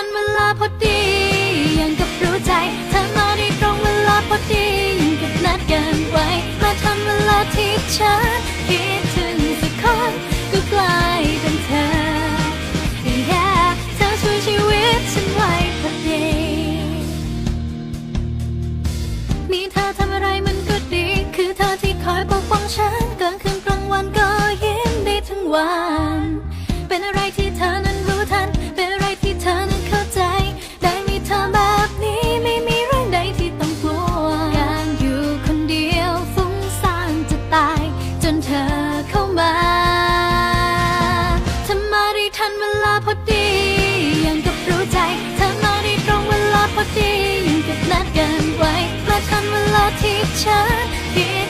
ทันเวลาพอดียังกับรู้ใจเธอมาได้ตรงเวลาพอดียังกับนัดกันไว้มาทันเวลาที่ฉันคิดถึงสักคนก็กลายเป็นเธอ Yeah เธอช่วยชีวิตฉันไว้พอดีมีเธอทำอะไรมันก็ดี คือเธอที่คอยปกป้องฉันกลางคืนกลางวันก็ยิ้มได้ทั้งวัน เธอเข้ามาเธอมาได้ทันเวลาพอดี ยังกับรู้ใจ เธอมาได้ตรงเวลาพอดี ยังกับนัดกันไว้มาทันเวลาที่ฉันคิด